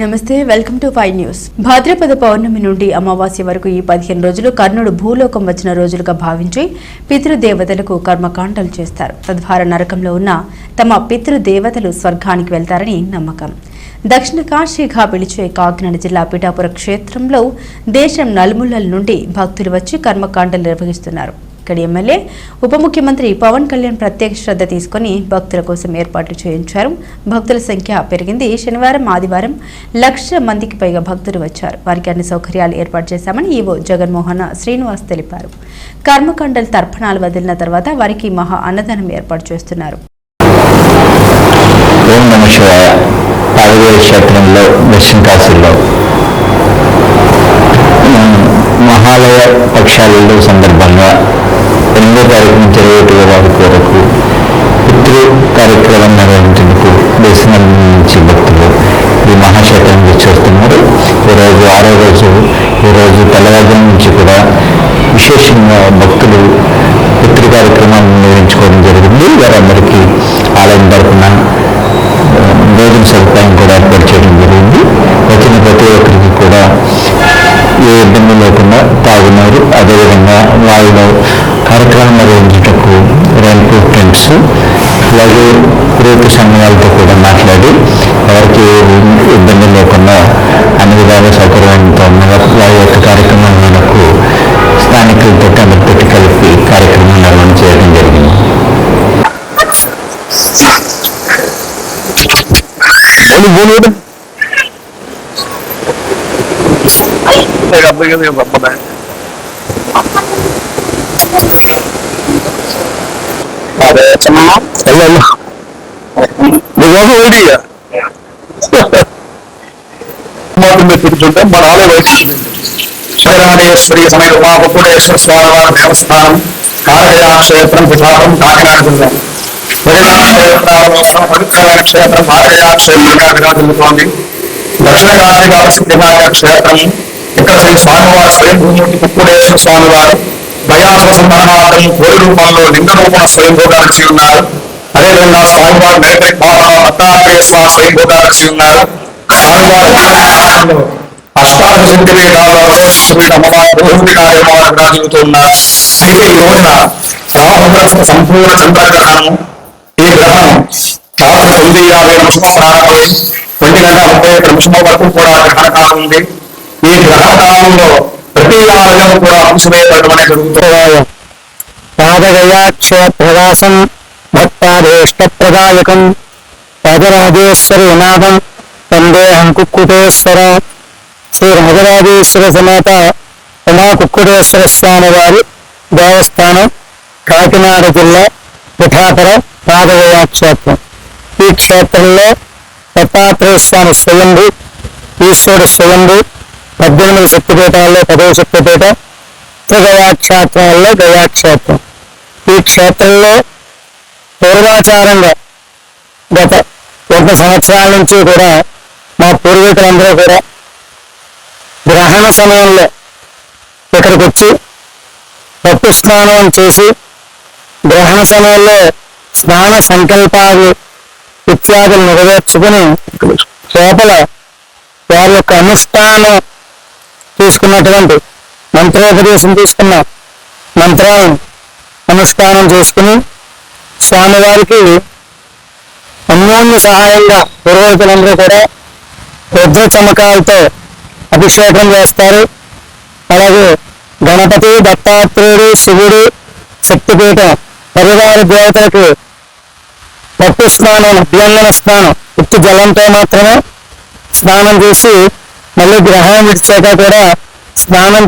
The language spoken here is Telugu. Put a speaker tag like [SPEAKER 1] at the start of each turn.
[SPEAKER 1] నమస్తే వెల్కమ్ టు ఫైవ్ న్యూస్. భాద్రపద పౌర్ణమి నుండి అమావాస్య వరకు ఈ పదిహేను రోజులు కర్ణుడు భూలోకం వచ్చిన రోజులుగా భావించి పితృదేవతలకు కర్మకాండలు చేస్తారు. తద్వారా నరకంలో ఉన్న తమ పితృదేవతలు స్వర్గానికి వెళ్తారని నమ్మకం. దక్షిణ కాశీగా పిలిచే కాకినాడ జిల్లా పిఠాపుర క్షేత్రంలో దేశం నలుమూలల నుండి భక్తులు వచ్చి కర్మకాండలు నిర్వహిస్తున్నారు. ఇక్కడ ఎమ్మెల్యే ఉప ముఖ్యమంత్రి పవన్ కళ్యాణ్ ప్రత్యేక శ్రద్ధ తీసుకుని భక్తుల కోసం ఏర్పాట్లు చేయించారు. భక్తుల సంఖ్య పెరిగింది. శనివారం ఆదివారం లక్ష మందికి పైగా భక్తులు వచ్చారు. వారికి అన్ని సౌకర్యాలు ఏర్పాటు చేశామని ఈవో జగన్మోహన్ శ్రీనివాస్ తెలిపారు. కర్మకాండలు తర్పణాలు వదిలిన తర్వాత వారికి మహా అన్నదానం ఏర్పాటు చేస్తున్నారు.
[SPEAKER 2] క్షేత్రంలో దక్షిణ కాశీలో మహాలయ పక్షాలలో సందర్భంగా ఎనిమిదో తారీఖు నుంచి ఇరవై ఒకటో తారీఖు వరకు పితృ కార్యక్రమం నిర్వహించేందుకు దేశం నుంచి భక్తులు ఈ మహాక్షేత్రానికి చేస్తున్నారు ఈరోజు ఆరో రోజు ఈరోజు తెల్లవారుజాము నుంచి కూడా విశేషంగా భక్తులు పితృ కార్యక్రమాలను నిర్వహించుకోవడం జరిగింది. వారందరికీ ఆలయం తరఫున భోజన సదుపాయం కూడా ఏర్పాటు చేయడం జరిగింది. వచ్చిన ప్రతి ఒక్కరికి కూడా ఏ ఇబ్బంది లేకుండా తాగున్నారు. అదేవిధంగా వాళ్ళు కార్యక్రమం నిర్వహించుటకు రైన్పూ టెంట్స్ అలాగే పురోహిత సంఘాలతో కూడా మాట్లాడి ఎవరికి ఇబ్బంది లేకుండా అన్ని విధాల సౌకర్యంతో వారి యొక్క కార్యక్రమం మనకు స్థానికులతో అందరితో కలిపి కార్యక్రమం నిర్వహణ చేయడం జరిగింది.
[SPEAKER 3] అదే వెళ్ళాలి నువ్వు రెడీగా మన ఆలయ వయసు శ్రీరామేశ్వరి సమయ ఉమాపురేశ్వర స్వామివారి దేవస్థానం కారజా క్షేత్రం పిఠాపురం కాకినాడ జిల్లా. పవిత్రమైన క్షేత్రం క్షేత్రంగా విరాజిల్లుతోంది దక్షిణ కాశీ క్షేత్రం ఇక్కడ శ్రీ స్వామివారి స్వయంభూమూర్తి కుక్కుడేశ్వర స్వామివారు దయాసుర సంధానార్థం కోరి రూపంలో లింగ రూపణ స్వయంభూగా నడిచి ఉన్నారు. అదేవిధంగా స్వామివారు మేకరి కోట దత్తాత్రేయ స్వామి స్వయంభూగా నడిచి ఉన్నారు. స్వామివారు అష్టాదశ శక్తి పీఠాలలో సుమిత అమ్మవారు కార్యక్రమాలు రాజుతూ ఉన్నారు అయితే ఈ రోజున రాహుగ్రస్త సంపూర్ణ చంద్రగ్రహణం ఈ గ్రహణం రాత్రి తొమ్మిది యాభై నిమిషం ప్రారంభమై ఒంటి గంట ముప్పై ఒక్క నిమిషం వరకు కూడా గ్రహణ కాలం ఉంది. ఈ గ్రహణ కాలంలో ప్రతి కూడా మూసివేయబడడం అనేది
[SPEAKER 4] పాదగయాక్షేత్రవాసం భక్తాదేష్టప్రదాయకం రాజరాజేశ్వరి నాదం కుక్కుటేశ్వర శ్రీ రాజరాజేశ్వర సమేత ఉమా కుక్కుటేశ్వర స్వామి వారి దేవస్థానం కాకినాడ జిల్లా పిఠాపుర పాదగయాక్షేత్రం ఈ క్షేత్రంలో దత్తాత్రేయ స్వామి స్వయంభు ఈశ్వరుడు స్వయంభు పద్దెనిమిది శక్తిపీఠాల్లో పదవ శక్తిపీఠం గయాక్షేత్రాల్లో గయాక్షేత్రం. ఈ క్షేత్రంలో పూర్వాచారంగా గత వంద సంవత్సరాల నుంచి కూడా మా పూర్వీకులందరూ కూడా గ్రహణ సమయంలో ఇక్కడికి వచ్చి పట్టు స్నానం చేసి గ్రహణ సమయంలో స్నాన సంకల్పాలు ఇత్యాదులు నెరవేర్చుకుని లోపల వారి యొక్క అనుష్ఠానం తీసుకున్నటువంటి మంత్రోపదేశం తీసుకున్న మంత్రాలను అనుష్ఠానం చేసుకుని స్వామివారికి అన్యోన్య సహాయంగా పురోహితులందరూ కూడా రుద్ర చమకాలతో అభిషేకం చేస్తారు. అలాగే గణపతి దత్తాత్రేయుడు శివుడు శక్తిపీఠం పరివార దేవతలకు పట్టు స్నానం అభ్యంగన స్నానం ఉత్తి జలంతో మాత్రమే స్నానం చేసి మళ్ళీ గ్రహం విడిచాక కూడా స్నానం